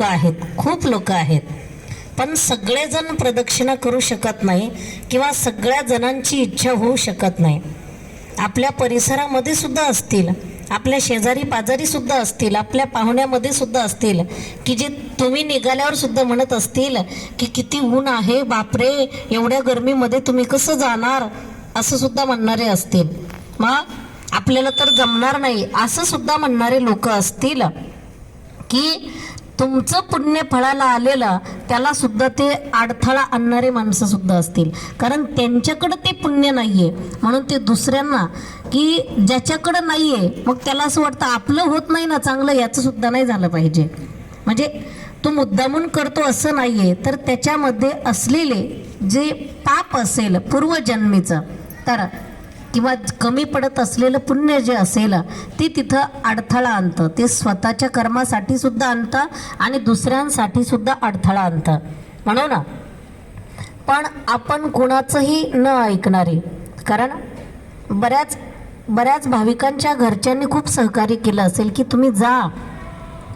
लोक आहेत. खूप लोक आहेत. पण सगळेजण प्रदक्षिणा करू शकत नाही किंवा सगळ्या जणांची इच्छा होऊ शकत नाही. आपल्या परिसरामध्ये सुद्धा असतील. आपल्या शेजारी पाजारी सुद्धा असतील. आपल्या पाहुण्यामध्ये सुद्धा असतील. की जे तुम्ही निघाल्यावर सुद्धा म्हणत असतील की किती ऊन आहे बापरे एवढ्या गरमीमध्ये तुम्ही कसं जाणार? असं सुद्धा म्हणणारे असतील. मग आपल्याला तर जमणार नाही. असं सुद्धा म्हणणारे लोक असतील की तुमचं पुण्य फळाला आलेलं त्याला सुद्धा ते अडथळा आणणारे माणसं सुद्धा असतील. कारण त्यांच्याकडं ते पुण्य नाहीये. म्हणून ते दुसऱ्यांना की ज्याच्याकडं नाहीये मग त्याला असं वाटतं आपलं होत नाही ना चांगलं याचं सुद्धा नाही झालं पाहिजे. म्हणजे तो मुद्दामून करतो असं नाहीये तर त्याच्यामध्ये असलेले जे पाप असेल पूर्वजन्मीचं तर किंवा कमी पडत असलेलं पुण्य जे असेल ते तिथं अडथळा आणतं. ते स्वतःच्या कर्मासाठी सुद्धा आणतं आणि दुसऱ्यांसाठी सुद्धा अडथळा आणतं. म्हणून पण आपण कुणाचंही न ऐकणारे कारण बऱ्याच बऱ्याच भाविकांच्या घरच्यांनी खूप सहकार्य केलं असेल की तुम्ही जा.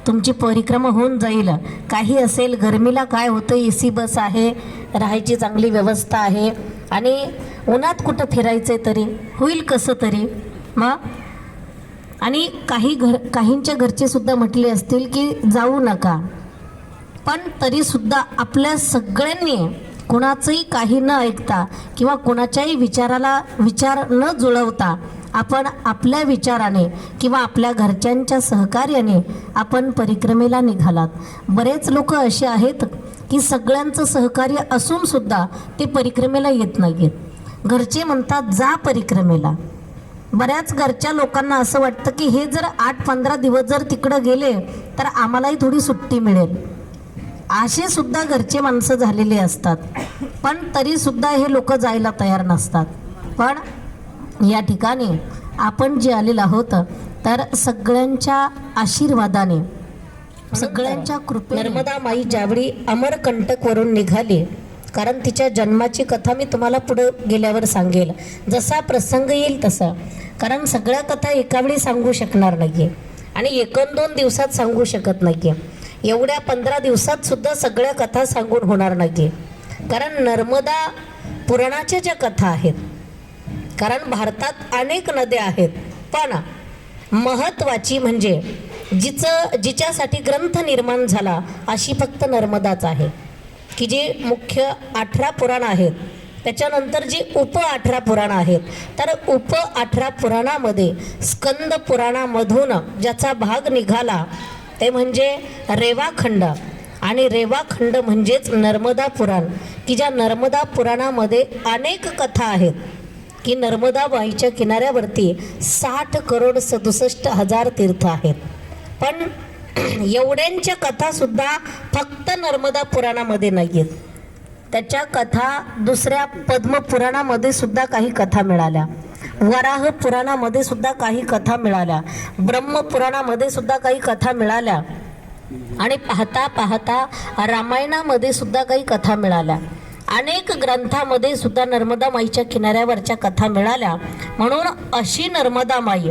तुमची परिक्रमा होऊन जाईल. काही असेल गरमीला काय होतं? ए सी बस आहे राहायची चांगली व्यवस्था आहे आणि उन्हात कुठं फिरायचं तरी होईल कसं तरी मग आणि काही घर काहींच्या घरचे सुद्धा म्हटले असतील की जाऊ नका. पण तरीसुद्धा आपल्या सगळ्यांनी कुणाचंही काही न ऐकता किंवा कुणाच्याही विचाराला विचार न जुळवता आपण आपल्या विचाराने किंवा आपल्या घरच्यांच्या सहकार्याने आपण परिक्रमेला निघालात. बरेच लोक असे आहेत की सगळ्यांचं सहकार्य असूनसुद्धा ते परिक्रमेला येत नाहीत घरचे म्हणतात जा परिक्रमेला. बऱ्याच घरच्या लोकांना असं वाटतं की हे जर आठ पंधरा दिवस जर तिकडं गेले तर आम्हालाही थोडी सुट्टी मिळेल. असे सुद्धा घरचे माणसं झालेले असतात. पण तरी सुद्धा हे लोक जायला तयार नसतात. पण या ठिकाणी आपण जे आलेलो आहोत तर सगळ्यांच्या आशीर्वादाने सगळ्यांच्या कृपे नर्मदा माई ज्यावेळी अमरकंटकवरून निघाली कारण तिच्या जन्माची कथा मी तुम्हाला पुढे गेल्यावर सांगेल. जसा प्रसंग येईल तसा. कारण सगळ्या कथा एकावेळी सांगू शकणार नाही आणि एकन दोन दिवसात सांगू शकत नाही एवढ्या पंधरा दिवसात सुद्धा सगळ्या कथा सांगून होणार नाही कारण नर्मदा पुराणाच्या ज्या कथा आहेत कारण भारतात अनेक नद्या आहेत पण महत्वाची म्हणजे जिचं जिच्यासाठी ग्रंथ निर्माण झाला अशी फक्त नर्मदाच आहे. की जे मुख्य अठरा पुराण आहेत त्याच्यानंतर जी उप अठरा पुराण आहेत तर उप अठरा पुराणामध्ये स्कंद पुराणामधून ज्याचा भाग निघाला ते म्हणजे रेवाखंड. आणि रेवाखंड म्हणजेच नर्मदा पुराण की ज्या नर्मदा पुराणामध्ये अनेक कथा आहेत की नर्मदा बाईच्या किनाऱ्यावरती साठ करोड सदुसष्ट हजार तीर्थ आहेत. पण एवढ्यांच्या कथासुद्धा फक्त नर्मदा पुराणामध्ये नाही आहेत त्याच्या कथा दुसऱ्या पद्मपुराणामध्ये सुद्धा काही कथा मिळाल्या. वराह पुराणामध्ये सुद्धा काही कथा मिळाल्या. ब्रह्मपुराणामध्ये सुद्धा काही कथा मिळाल्या. आणि पाहता पाहता रामायणामध्ये सुद्धा काही कथा मिळाल्या. अनेक ग्रंथामध्ये सुद्धा नर्मदा माईच्या किनाऱ्यावरच्या कथा मिळाल्या. म्हणून अशी नर्मदा माई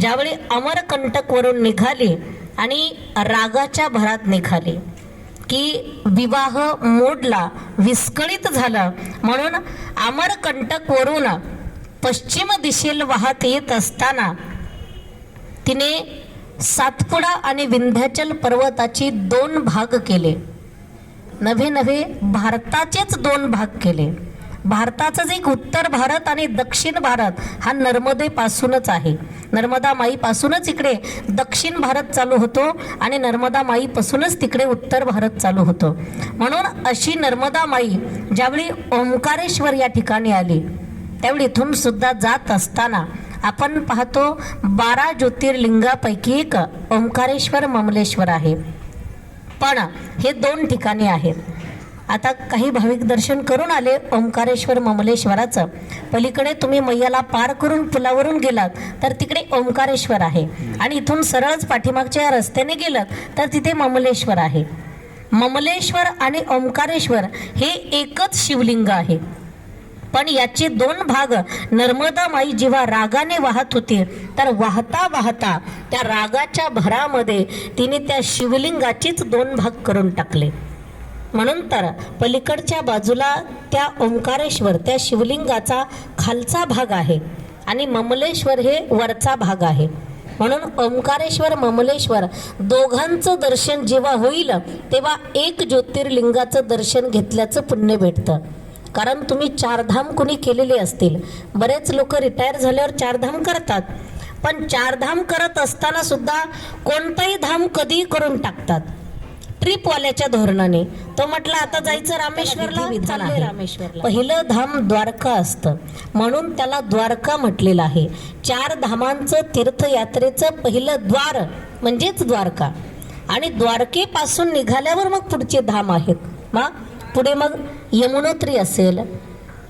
ज्यावेळी अमरकंटकवरून निघाली आणि रागाच्या भरात निघाली. की विवाह मोडला विस्कळीत झालं. म्हणून अमरकंटकवरून पश्चिम दिशेला वाहत येत असताना तिने सातपुडा आणि विंध्याचल पर्वताची दोन भाग केले. नवे नवे भारताचेच दोन भाग केले. भारताचं एक उत्तर भारत आणि दक्षिण भारत हा नर्मदेपासूनच आहे. नर्मदा माईपासूनच इकडे दक्षिण भारत चालू होतो आणि नर्मदा माईपासूनच तिकडे उत्तर भारत चालू होतो. म्हणून अशी नर्मदा माई ज्यावेळी ओंकारेश्वर या ठिकाणी आली त्यावेळी इथून सुद्धा जात असताना आपण पाहतो बारा ज्योतिर्लिंगापैकी एक ओंकारेश्वर ममलेश्वर आहे. पण हे दोन ठिकाणी आहेत. आता काही भाविक दर्शन करून आले ओंकारेश्वर ममलेश्वराचं. पलीकडे तुम्ही मैयाला पार करून पुलावरून गेलात तर तिकडे ओंकारेश्वर आहे. आणि इथून सरळच पाठीमागच्या रस्त्याने गेलं तर तिथे ममलेश्वर आहे. ममलेश्वर आणि ओंकारेश्वर हे एकच शिवलिंग आहे. पण याचे दोन भाग नर्मदा माई जेव्हा रागाने वाहत होती तर वाहता वाहता त्या रागाच्या भरामध्ये तिने त्या शिवलिंगाचीच दोन भाग करून टाकले. म्हणून तर पलीकडच्या बाजूला त्या ओंकारेश्वर त्या शिवलिंगाचा खालचा भाग आहे आणि ममलेश्वर हे वरचा भाग आहे. म्हणून ओंकारेश्वर ममलेश्वर दोघांचं दर्शन जेव्हा होईल तेव्हा एक ज्योतिर्लिंगाचं दर्शन घेतल्याचं पुण्य भेटतं. कारण तुम्ही चारधाम कुणी केलेले असतील. बरेच लोक रिटायर झाल्यावर चारधाम करतात. पण चारधाम करत असताना सुद्धा कोणताही धाम कधीही करून टाकतात. ट्रिपवाल्याच्या धोरणाने. तो म्हटला आता जायचं रामेश्वरला? चाललोय रामेश्वरला. पहिलं धाम द्वारका असतं. म्हणून त्याला द्वारका म्हटलेलं आहे. चार धामांचं तीर्थयात्रेचं पहिलं द्वार म्हणजेच द्वारका. आणि द्वारकेपासून निघाल्यावर मग पुढचे धाम आहेत. मग पुढे मग यमुनोत्री असेल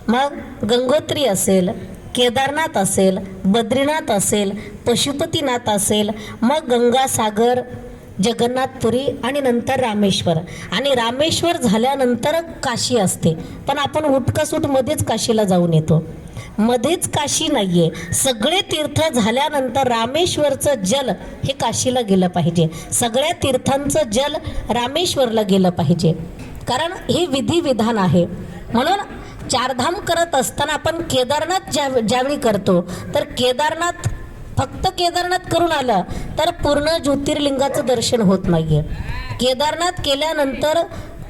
मग गंगोत्री असेल केदारनाथ असेल बद्रीनाथ असेल पशुपतीनाथ असेल मग गंगासागर जगन्नाथपुरी आणि नंतर रामेश्वर. आणि रामेश्वर झाल्यानंतर काशी असते. पण आपण उठकसूट मध्येच काशीला जाऊन येतो. मध्येच काशी नाहीये. सगळे तीर्थ झाल्यानंतर रामेश्वरचं जल हे काशीला गेलं पाहिजे. सगळ्या तीर्थांचं जल रामेश्वरला गेलं पाहिजे. कारण हे विधिविधान आहे. म्हणून चारधाम करत असताना आपण केदारनाथ ज्या ज्यावेळी करतो तर केदारनाथ फक्त केदारनाथ करून आलं तर पूर्ण ज्योतिर्लिंगाचं दर्शन होत नाहीये. केदारनाथ केल्यानंतर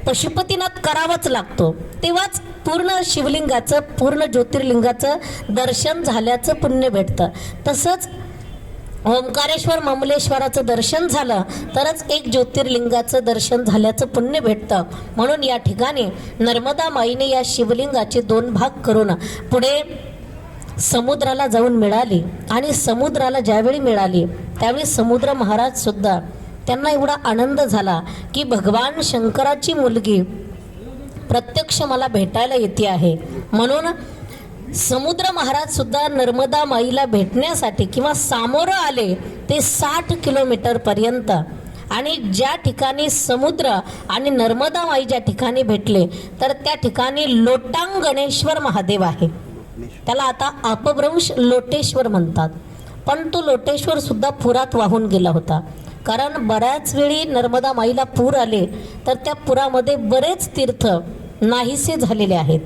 पशुपतीनाथ करावाच लागतो. तेव्हाच पूर्ण शिवलिंगाचं पूर्ण ज्योतिर्लिंगाचं दर्शन झाल्याचं पुण्य भेटतं. तसंच ओंकारेश्वर ममलेश्वराचं दर्शन झालं तरच एक ज्योतिर्लिंगाचं दर्शन झाल्याचं पुण्य भेटतं. म्हणून या ठिकाणी नर्मदा माईने या शिवलिंगाचे दोन भाग करून पुढे समुद्राला जाऊन मिळाली आणि समुद्राला ज्यावेळी मिळाली त्यावेळी समुद्र महाराज सुद्धा त्यांना एवढा आनंद झाला की भगवान शंकराची मुलगी प्रत्यक्ष मला भेटायला येते आहे. म्हणून समुद्र महाराज सुद्धा नर्मदा माईला भेटण्यासाठी किंवा सामोरं आले ते साठ किलोमीटर पर्यंत. आणि ज्या ठिकाणी समुद्र आणि नर्मदा माई ज्या ठिकाणी भेटले तर त्या ठिकाणी लोटांगणेश्वर महादेव आहे. त्याला आता अपभ्रंश लोटेश्वर म्हणतात. पण तो लोटेश्वर सुद्धा पुरात वाहून गेला होता. कारण बऱ्याच वेळी नर्मदा माईला पूर आले तर त्या पुरामध्ये बरेच तीर्थ नाहीसे झालेले आहेत.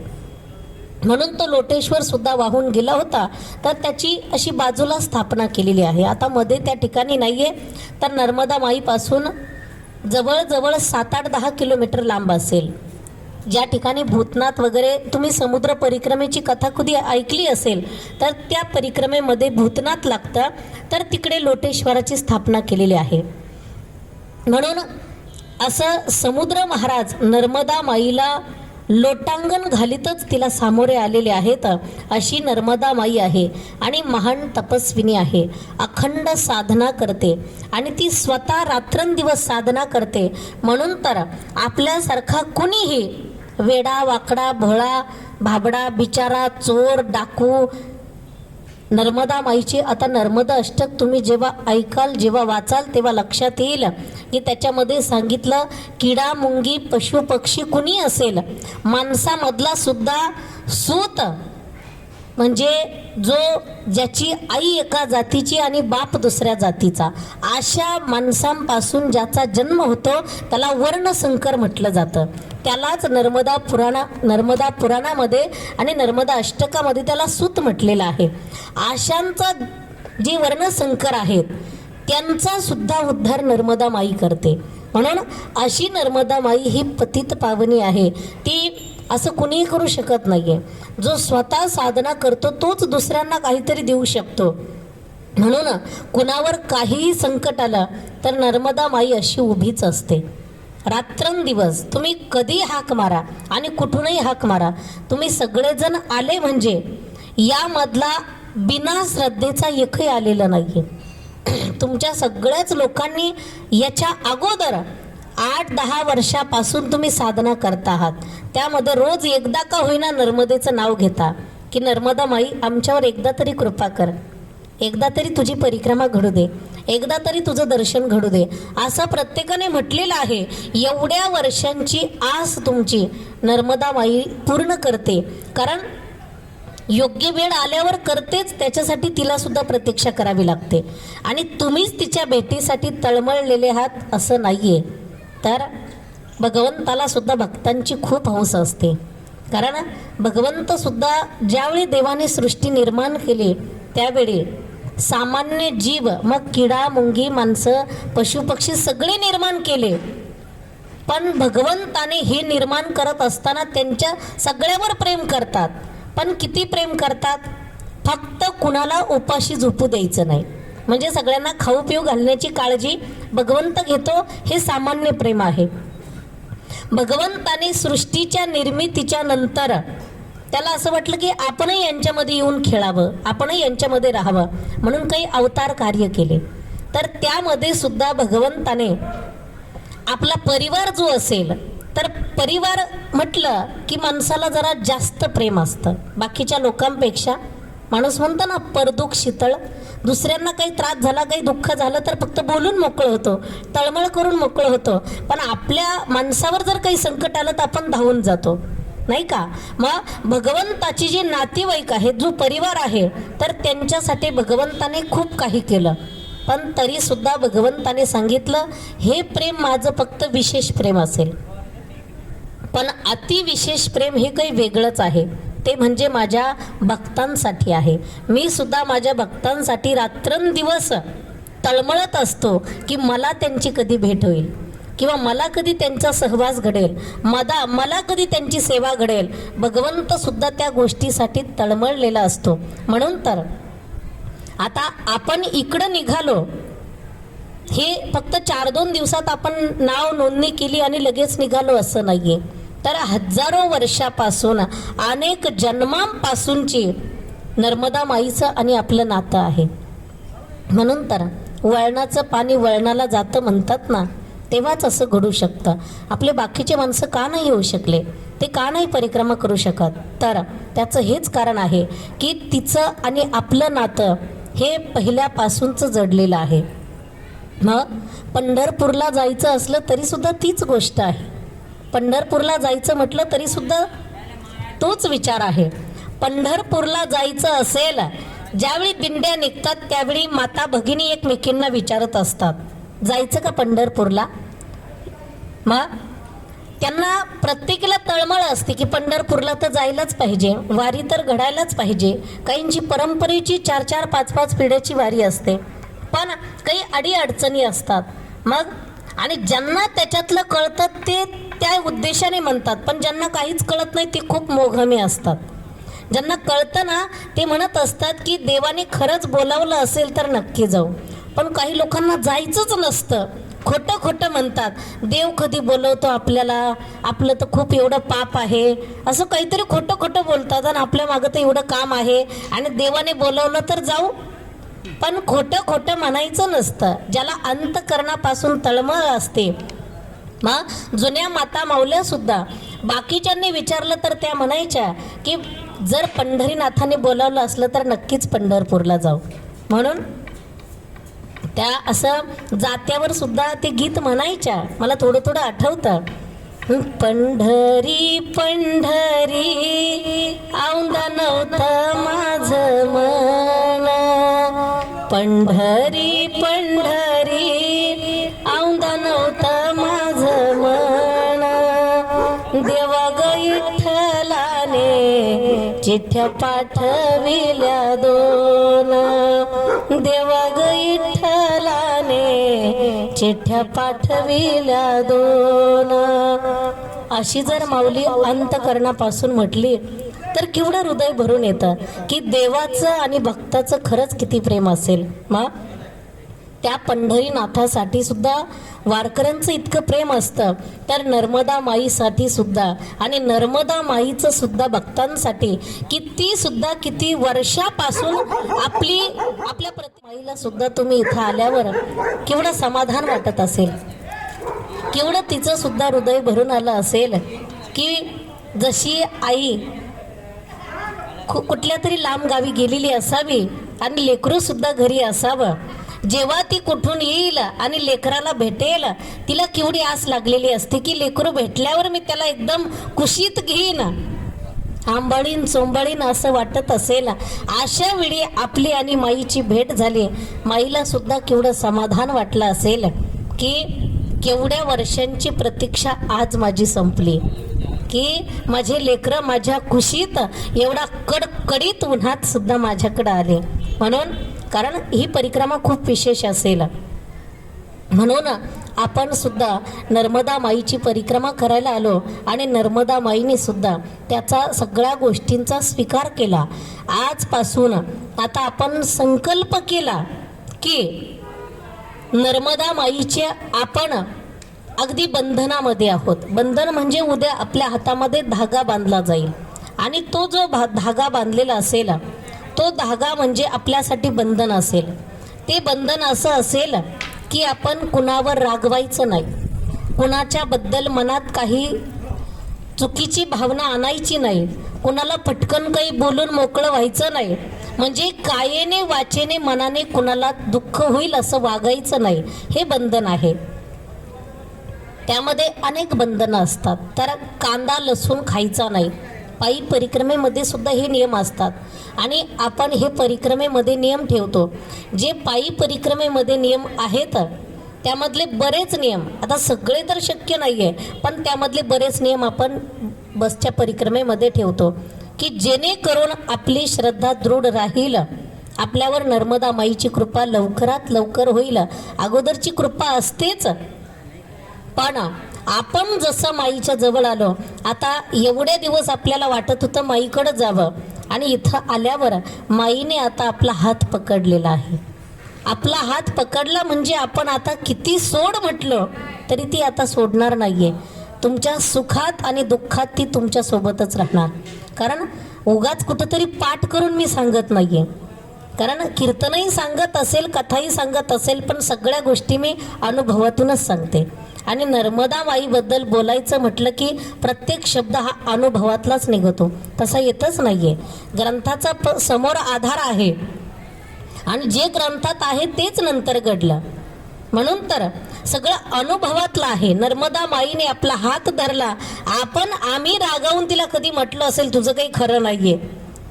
म्हणून तो लोटेश्वर सुद्धा वाहून गेला होता तर त्याची अशी बाजूला स्थापना केलेली आहे. आता मध्ये त्या ठिकाणी नाहीये तर नर्मदा माईपासून जवळजवळ सात आठ दहा किलोमीटर लांब असेल. ज्या ठिकाणी भूतनाथ वगैरे तुम्ही समुद्र परिक्रमेची कथा कधी ऐकली असेल तर त्या परिक्रमेमध्ये भूतनाथ लागतं तर तिकडे लोटेश्वराची स्थापना केलेली आहे. म्हणून असं समुद्र महाराज नर्मदा माईला लोटांगण घालीतच तिला सामोरे आलेले आहेत अशी नर्मदा माई आहे आणि महान तपस्विनी आहे. अखंड साधना करते आणि ती स्वतः रात्रंदिवस साधना करते. म्हणून तर आपल्यासारखा कुणीही वेडा वाकडा भोळा भाबडा बिचारा चोर डाकू. नर्मदा माईची आता नर्मदा अष्टक तुम्ही जेव्हा ऐकाल जेव्हा वाचाल तेव्हा लक्षात येईल की त्याच्यामध्ये सांगितलं किडा मुंगी पशु पक्षी कुणी असेल? माणसामधला सुद्धा सूत म्हणजे जो ज्याची आई एका जातीची आणि बाप दुसऱ्या जातीचा. अशा माणसांपासून ज्याचा जन्म होतो त्याला वर्णसंकर म्हटलं जातं. त्यालाच नर्मदा पुराणा नर्मदा पुराणामध्ये आणि नर्मदा अष्टकामध्ये त्याला सूत म्हटलेलं आहे. आशांचा जे वर्णसंकर आहेत त्यांचा सुद्धा उद्धार नर्मदा माई करते. म्हणून अशी नर्मदा माई ही पतित पावनी आहे. ती असं कुणीही करू शकत नाही आहे जो स्वतः साधना करतो तोच दुसऱ्यांना काहीतरी देऊ शकतो. म्हणून कुणावर काहीही संकट आलं तर नर्मदा माई अशी उभीच असते. रात्रंदिवस तुम्ही कधी हाक मारा आणि कुठूनही हाक मारा तुम्ही सगळेजण आले म्हणजे यामधला बिना श्रद्धेचा एकही आलेला नाही तुमच्या सगळ्याच लोकांनी याच्या अगोदर आठ दहा वर्षापासून तुम्ही साधना करता आहात. त्यामध्ये रोज एकदा का होईना नर्मदेचं नाव घेता. की नर्मदा माई आमच्यावर एकदा तरी कृपा कर. एकदा तरी तुझी परिक्रमा घडू दे. एकदा तरी तुझं दर्शन घडू दे. असं प्रत्येकाने म्हटलेलं आहे. एवढ्या वर्षांची आस तुमची नर्मदा माई पूर्ण करते. कारण योग्य वेळ आल्यावर करतेच. त्याच्यासाठी तिला सुद्धा प्रतीक्षा करावी लागते. आणि तुम्हीच तिच्या भेटीसाठी तळमळलेले आहात असं नाहीये. तर भगवंताला सुद्धा भक्तांची खूप हौस असते. कारण भगवंतसुद्धा ज्यावेळी देवाने सृष्टी निर्माण केली त्यावेळी सामान्य जीव मग किडा मुंगी माणसं पशुपक्षी सगळे निर्माण केले. पण भगवंताने हे निर्माण करत असताना त्यांच्या सगळ्यावर प्रेम करतात. पण किती प्रेम करतात? फक्त कुणाला उपाशी झोपू द्यायचं नाही. म्हणजे सगळ्यांना खाऊ पिऊ घालण्याची काळजी भगवंत घेतो हे सामान्य प्रेम आहे. भगवंताने सृष्टीच्या निर्मितीच्या नंतर त्याला असं वाटलं की आपणही यांच्यामध्ये येऊन खेळावं आपणही यांच्यामध्ये राहावं म्हणून काही अवतार कार्य केले. तर त्यामध्ये सुद्धा भगवंताने आपला परिवार जो असेल तर परिवार म्हटलं की माणसाला जरा जास्त प्रेम असतं. बाकीच्या लोकांपेक्षा माणूस म्हणतो ना परदुख शीतळ. दुसऱ्यांना काही त्रास झाला काही दुःख झालं तर फक्त बोलून मोकळं होतो. तळमळ करून मोकळं होतो. पण आपल्या माणसावर जर काही संकट आलं तर आपण धावून जातो. नाही का? मग भगवंताची जी नातेवाईक आहे जो परिवार आहे तर त्यांच्यासाठी भगवंताने खूप काही केलं. पण तरीसुद्धा भगवंताने सांगितलं हे प्रेम माझं फक्त विशेष प्रेम असेल. पण अतिविशेष प्रेम हे काही वेगळंच आहे. ते म्हणजे माझ्या भक्तांसाठी आहे. मी सुद्धा माझ्या भक्तांसाठी रात्रंदिवस तळमळत असतो की मला त्यांची कधी भेट होईल किंवा मला कधी त्यांचा सहवास घडेल. मदा मला कधी त्यांची सेवा घडेल. भगवंत सुद्धा त्या गोष्टीसाठी तळमळलेला असतो. म्हणून तर आता आपण इकडं निघालो. हे फक्त चार दोन दिवसात आपण नाव नोंदणी केली आणि लगेच निघालो असं नाहीये. तर हजारो वर्षापासून अनेक जन्मांपासूनची नर्मदा माईचं आणि आपलं नातं आहे. म्हणून तर वळणाचं पाणी वळणाला जातं म्हणतात ना तेव्हाच असं घडू शकतं. आपले बाकीचे माणसं का नाही येऊ शकले? ते का नाही परिक्रमा करू शकत? तर त्याचं हेच कारण आहे की तिचं आणि आपलं नातं हे पहिल्यापासूनचं जडलेलं आहे. मग पंढरपूरला जायचं असलं तरीसुद्धा तीच गोष्ट आहे. पंढरपूरला जायचं म्हटलं तरी सुद्धा तोच विचार आहे. पंढरपूरला जायचं असेल ज्यावेळी दिंड्या निघतात त्यावेळी माता भगिनी एकमेकींना विचारत असतात. जायचं का पंढरपूरला? मग त्यांना प्रत्येकीला तळमळ असते की पंढरपूरला तर जायलाच पाहिजे वारी तर घडायलाच पाहिजे. काहींची परंपरेची चार चार पाच पाच पिढ्याची वारी असते. पण काही अडी अडचणी असतात. मग आणि ज्यांना त्याच्यातलं कळतं ते त्या उद्देशाने म्हणतात. पण ज्यांना काहीच कळत नाही ते खूप मोघमे असतात. ज्यांना कळतं ना ते म्हणत असतात की देवाने खरंच बोलावलं असेल तर नक्की जाऊ. पण काही लोकांना जायचंच नसतं. खोटं खोटं म्हणतात. देव कधी बोलवतो आपल्याला? आपलं तर खूप एवढं पाप आहे. असं काहीतरी खोटं खोटं बोलतात आणि आपल्या मागं तर एवढं काम आहे. आणि देवाने बोलवलं तर जाऊ. पण खोटं खोटं म्हणायचं नसतं. ज्याला अंतकरणापासून तळमळ असते. मग जुन्या माता माऊल्या सुद्धा. बाकीच्यांनी विचारलं तर त्या म्हणायच्या की जर पंढरीनाथाने बोलावलं असलं तर नक्कीच पंढरपूरला जाऊ. म्हणून त्या असं जात्यावर सुद्धा ते गीत म्हणायच्या. मला थोडं थोडं आठवतं. पंढरी पंढरी औंदा नव्हतं माझं मन. पंढरी पंढरी औंदा नव्हता माझं मन. देवा ग विठ्ठलाने चिठ्ठ्या पाठविल्या दोन. देवा ग विठ्ठलाने चिठ्ठ्या पाठविल्या दोन. अशी जर माऊली अंतकरणापासून म्हटली तर केवढं हृदय भरून येतं की देवाचं आणि भक्ताचं खरंच किती प्रेम असेल मग त्या पंढरीनाथासाठी सुद्धा वारकऱ्यांचं इतकं प्रेम असतं तर नर्मदा माईसाठी सुद्धा आणि नर्मदा माईचं सुद्धा भक्तांसाठी किती सुद्धा किती वर्षापासून आपली आपल्या प्रति माईला सुद्धा तुम्ही इथं आल्यावर केवढं समाधान वाटत असेल? केवढं तिचं सुद्धा हृदय भरून आलं असेल की जशी आई कु- कुठल्या तरी लांब गावी गेलेली असावी आणि लेकरू सुद्धा घरी असावं. जेव्हा ती कुठून येईल आणि लेकराला भेटेल तिला केवढी आस लागलेली असते की लेकरू भेटल्यावर मी त्याला एकदम कुशीत घेईन. आंबाळीन चोंबाळीन असं वाटत असेल. अशा वेळी आपली आणि माईची भेट झाली. माईला सुद्धा केवढं समाधान वाटलं असेल की केवढ्या वर्षांची प्रतीक्षा आज माझी संपली. की माझे लेकरं माझ्या खुशीत एवढा कडकडीत उन्हात सुद्धा माझ्याकडे आले. म्हणून कारण ही परिक्रमा खूप विशेष असेल. म्हणून आपण सुद्धा नर्मदा माईची परिक्रमा करायला आलो आणि नर्मदा माईने सुद्धा त्याचा सगळ्या गोष्टींचा स्वीकार केला. आजपासून आता आपण संकल्प केला की नर्मदा माईचे आपण अगदी बंधनामध्ये आहोत. बंधन म्हणजे उद्या आपल्या हातामध्ये धागा बांधला जाईल. आणि तो जो भा धागा बांधलेला असेल तो धागा म्हणजे आपल्यासाठी बंधन असेल. ते बंधन असं असेल की आपण कुणावर रागवायचं नाही. कुणाच्याबद्दल मनात काही चुकीची भावना आणायची नाही. कुणाला पटकन काही बोलून मोकळं व्हायचं नाही. म्हणजे कायेने वाचेने मनाने कुणाला दुःख होईल असं वागायचं नाही. हे बंधन आहे. त्यामध्ये अनेक बंधनं असतात. तर कांदा लसूण खायचा नाही. पायी परिक्रमेमध्ये सुद्धा हे नियम असतात. आणि आपण हे परिक्रमेमध्ये नियम ठेवतो. जे पायी परिक्रमेमध्ये नियम आहेत त्यामधले बरेच नियम आता सगळे तर शक्य नाही आहे पण त्यामधले बरेच नियम आपण बसच्या परिक्रमेमध्ये ठेवतो. की जेणेकरून आपली श्रद्धा दृढ राहील आपल्यावर नर्मदा माईची कृपा लवकरात लवकर होईल. अगोदरची कृपा असतेच पण आपण जसं माईच्या जवळ आलो आता एवढे दिवस आपल्याला वाटत होतं माईकडं जावं. आणि इथं आल्यावर माईने आता आपला हात पकडलेला आहे. आपला हात पकडला म्हणजे आपण आता किती सोड म्हटलं तरी ती आता सोडणार नाही आहे तुमच्या सुखात आणि दुःखात ती तुमच्यासोबतच राहणार. कारण उगाच कुठंतरी पाठ करून मी सांगत नाही आहे कारण कीर्तनही सांगत असेल कथाही सांगत असेल पण सगळ्या गोष्टी मी अनुभवातूनच सांगते. आणि नर्मदाबाईबद्दल बोलायचं म्हटलं की प्रत्येक शब्द हा अनुभवातलाच निघतो. तसा येतच नाहीये. ग्रंथाचा प समोर आधार आहे. आणि जे ग्रंथात आहे तेच नंतर घडलं. म्हणून तर सगळं अनुभवातलं आहे. नर्मदा माईने आपला हात धरला. आपण आम्ही रागावून तिला कधी म्हटलं असेल तुझं काही खरं नाहीये.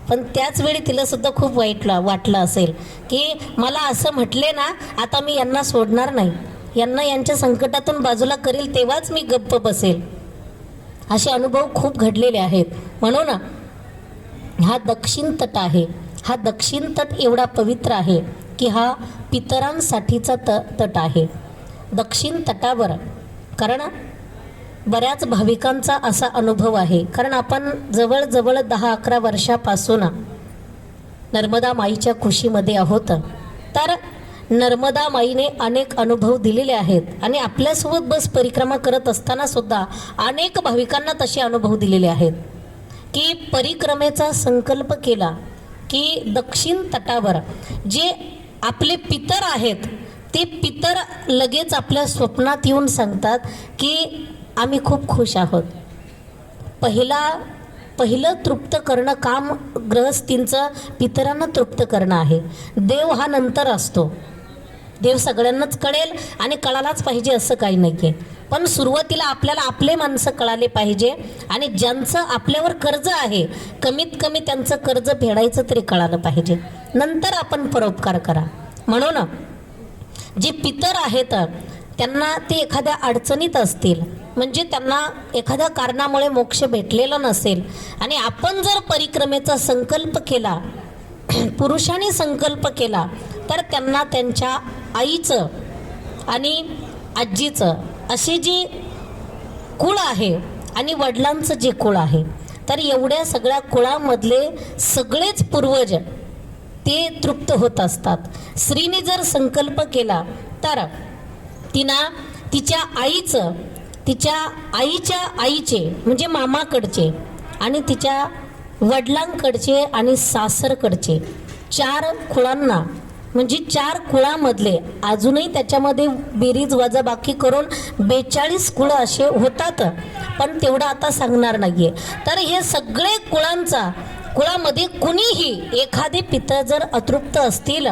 पण त्याच वेळी तिला सुद्धा खूप वाईट वाटलं असेल की मला असं म्हटले ना आता मी यांना सोडणार नाही. यांना यांच्या संकटातून बाजूला करेल तेव्हाच मी गप्प बसेल. असे अनुभव खूप घडलेले आहेत. म्हणून हा दक्षिण तट आहे. हा दक्षिण तट एवढा पवित्र आहे की हा पितरांसाठीचा त तट आहे. दक्षिण तटावर कारण बऱ्याच भाविकांचा असा अनुभव आहे. कारण आपण जवळजवळ दहा अकरा वर्षापासून नर्मदा माईच्या खुशीमध्ये आहोत. तर नर्मदा माईने अनेक अनुभव दिलेले आहेत आणि आपल्यासोबत बस परिक्रमा करत असताना सुद्धा अनेक भाविकांना तसे अनुभव दिलेले आहेत. की परिक्रमेचा संकल्प केला की दक्षिण तटावर जे आपले पितर आहेत ते पितर लगेच आपल्या स्वप्नात येऊन सांगतात की आम्ही खूप खुश आहोत. पहिला पहिलं तृप्त करणं काम ग्रहस्थींचं पितरांना तृप्त करणं आहे. देव हा नंतर असतो. देव सगळ्यांनाच कळेल आणि कळालाच पाहिजे असं काही नाही आहे पण सुरुवातीला आपल्याला आपले माणसं कळाले पाहिजे आणि ज्यांचं आपल्यावर कर्ज आहे कमीत कमी त्यांचं कर्ज फेडायचं तरी कळालं पाहिजे. नंतर आपण परोपकार करा. म्हणून जे पितर आहेत त्यांना ते एखाद्या अडचणीत असतील म्हणजे त्यांना एखाद्या कारणामुळे मोक्ष भेटलेला नसेल आणि आपण जर परिक्रमेचा संकल्प केला पुरुषाने संकल्प केला तर त्यांना त्यांच्या आईचं आणि आजीचं असे जे कुळ आहे आणि वडिलांचं जे कुळ आहे तर एवढ्या सगळ्या कुळामधले सगळेच पूर्वज ते तृप्त होत असतात. स्त्रीने जर संकल्प केला तर तिना तिच्या आईचं तिच्या आईच्या आईचे म्हणजे मामाकडचे आणि तिच्या वडिलांकडचे आणि सासरकडचे चार कुळांना म्हणजे चार कुळामधले अजूनही त्याच्यामध्ये बेरीज वजाबाकी करून बेचाळीस कुळं असे होतात. पण तेवढं आता सांगणार नाही आहे तर हे सगळे कुळांचा कुळामध्ये कुणीही एखादे पितं जर अतृप्त असतील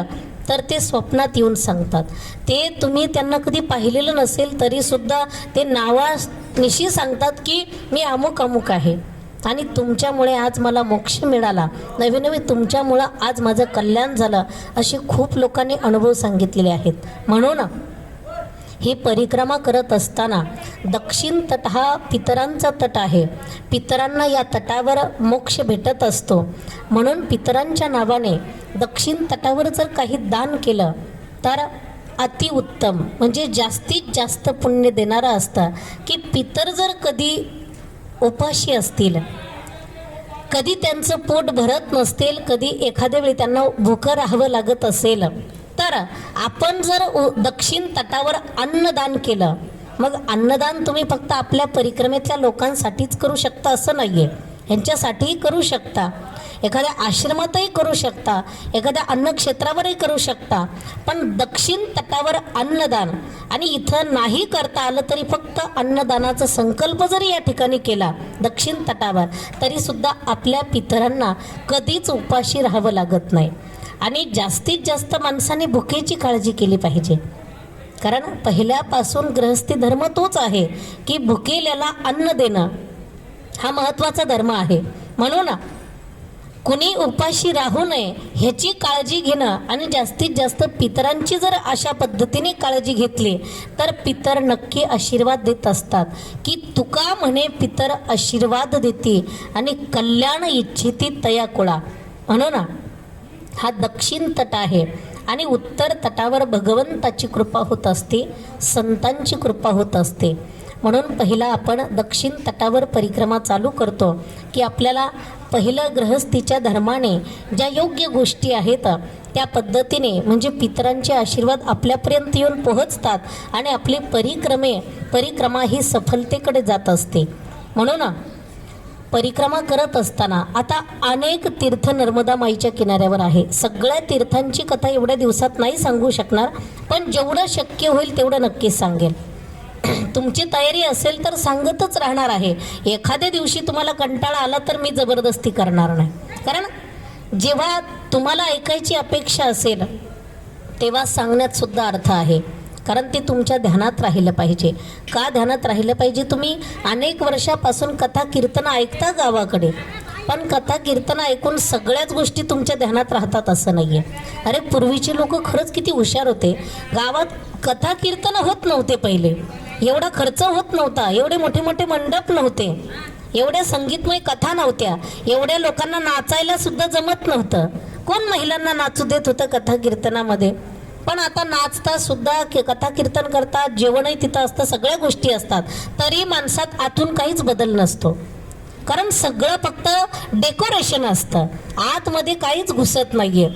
तर ते स्वप्नात येऊन सांगतात. ते तुम्ही त्यांना कधी पाहिलेलं नसेल तरीसुद्धा ते नावानिशी सांगतात की मी अमुक अमुक आहे. आणि तुमच्यामुळे आज मला मोक्ष मिळाला. नवे नवे तुमच्यामुळं आज माझं कल्याण झालं असे खूप लोकांनी अनुभव सांगितलेले आहेत. म्हणून ही परिक्रमा करत असताना दक्षिण तट हा पितरांचा तट आहे. पितरांना या तटावर मोक्ष भेटत असतो. म्हणून पितरांच्या नावाने दक्षिण तटावर जर काही दान केलं तर अतिउत्तम म्हणजे जास्तीत जास्त पुण्य देणारं असतं. की पितर जर कधी उपाशी असतील. कधी त्यांचं पोट भरत नसतील कधी एखाद्या वेळी त्यांना भुकं राहावं लागत असेल तर आपण जर उ- दक्षिण तटावर अन्नदान केलं मग अन्नदान तुम्ही फक्त आपल्या परिक्रमेतल्या लोकांसाठीच करू शकता असं नाही आहे ह्यांच्यासाठीही करू शकता. एखाद्या आश्रमातही करू शकता एखाद्या अन्नक्षेत्रावरही करू शकता पण दक्षिण तटावर अन्नदान आणि इथं नाही करता आलं तरी फक्त अन्नदानाचा संकल्प जरी या ठिकाणी केला दक्षिण तटावर तरीसुद्धा आपल्या पितरांना कधीच उपाशी राहावं लागत नाही. आणि जास्तीत जास्त माणसाने भुकेची काळजी केली पाहिजे. कारण पहिल्यापासून गृहस्थी धर्म तोच आहे की भुकेल्याला अन्न देणं हा महत्त्वाचा धर्म आहे. म्हणून कुणी उपाशी राहू नये ह्याची काळजी घेणं आणि जास्तीत जास्त पितरांची जर अशा पद्धतीने काळजी घेतली तर पितर नक्की आशीर्वाद देत असतात. की तुका म्हणे पितर आशीर्वाद देते आणि कल्याण इच्छिती तया कुळा. म्हणून हा दक्षिण तट आहे आणि उत्तर तटावर भगवंताची कृपा होत असते संतांची कृपा होत असते. म्हणून पहिला आपण दक्षिण तटावर परिक्रमा चालू करतो की आपल्याला पहिलं गृहस्थीच्या धर्माने ज्या योग्य गोष्टी आहेत त्या पद्धतीने म्हणजे पितरांचे आशीर्वाद आपल्यापर्यंत येऊन पोहोचतात आणि आपली परिक्रमे परिक्रमा ही सफलतेकडे जात असते. म्हणून परिक्रमा करत असताना आता अनेक तीर्थ नर्मदा माईच्या किनाऱ्यावर आहे. सगळ्या तीर्थांची कथा एवढ्या दिवसात नाही सांगू शकणार पण जेवढं शक्य होईल तेवढं नक्कीच सांगेल. तुमची तयारी असेल तर सांगतच राहणार आहे. एखाद्या दिवशी तुम्हाला कंटाळा आला तर मी जबरदस्ती करणार नाही. कारण जेव्हा तुम्हाला ऐकायची अपेक्षा असेल तेव्हा सांगण्यात सुद्धा अर्थ आहे. कारण ते तुमच्या ध्यानात राहिलं पाहिजे. का ध्यानात राहिलं पाहिजे? तुम्ही अनेक वर्षापासून कथा कीर्तन ऐकता गावाकडे. पण कथा कीर्तन ऐकून सगळ्याच गोष्टी तुमच्या ध्यानात राहतात असं नाही आहे अरे पूर्वीचे लोक खरंच किती हुशार होते. गावात कथा कीर्तन होत नव्हते पहिले. एवढा खर्च होत नव्हता एवढे मोठे मोठे मंडप नव्हते एवढ्या संगीतमय कथा नव्हत्या एवढ्या लोकांना नाचायला सुद्धा जमत नव्हतं. कोण महिलांना नाचू देत होतं कथा कीर्तनामध्ये? पण आता नाचता सुद्धा कथा कीर्तन करतात जेवणही तिथं असतं सगळ्या गोष्टी असतात. तरी माणसात आतून काहीच बदल नसतो. कारण सगळं फक्त डेकोरेशन असतं. आतमध्ये काहीच घुसत नाहीये.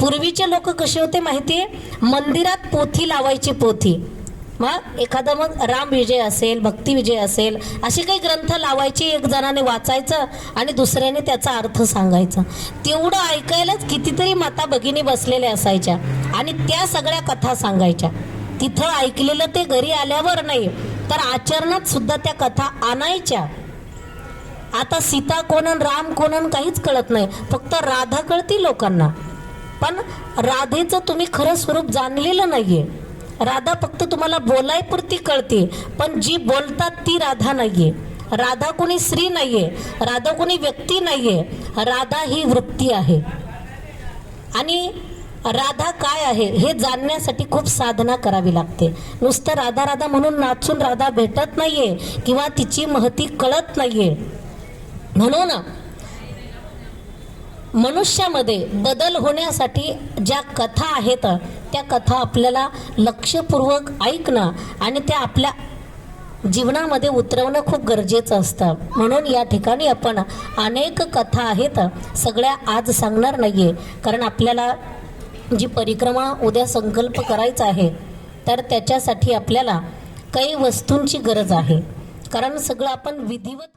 पूर्वीचे लोक कसे होते माहिती आहे मंदिरात पोथी लावायची पोथी. मग एखादा मग राम विजय असेल भक्ती विजय असेल असे काही ग्रंथ लावायचे एक जणाने वाचायचं आणि दुसऱ्याने त्याचा अर्थ सांगायचा. तेवढं ऐकायलाच कितीतरी माता भगिनी बसलेल्या असायच्या आणि त्या सगळ्या कथा सांगायच्या. तिथं ऐकलेलं ते घरी आल्यावर नाही तर आचरणात सुद्धा त्या कथा आणायच्या. आता सीता कोणन राम कोणन काहीच कळत नाही फक्त राधा कळती लोकांना. पण राधेचं तुम्ही खरं स्वरूप जाणलेलं नाहीये. राधा फक्त तुम्हाला बोलायपुरती कळते पण जी बोलतात ती राधा नाहीये. राधा कोणी स्त्री नाहीये राधा कोणी व्यक्ती नाहीये राधा ही वृत्ती आहे. आणि राधा काय आहे हे जाणण्यासाठी खूप साधना करावी लागते. नुसतं राधा राधा म्हणून नाचून राधा भेटत नाहीये किंवा तिची महती कळत नाहीये. म्हणून मनुष्यामध्ये बदल होण्यासाठी ज्या कथा आहेत त्या कथा आपल्याला लक्षपूर्वक ऐकणं आणि त्या आपल्या जीवनामध्ये उतरवणं खूप गरजेचं असतं. म्हणून या ठिकाणी आपण अनेक कथा आहेत सगळ्या आज सांगणार नाही आहे कारण आपल्याला जी परिक्रमा उद्या संकल्प करायचा आहे तर त्याच्यासाठी आपल्याला काही वस्तूंची गरज आहे. कारण सगळं आपण विधिवत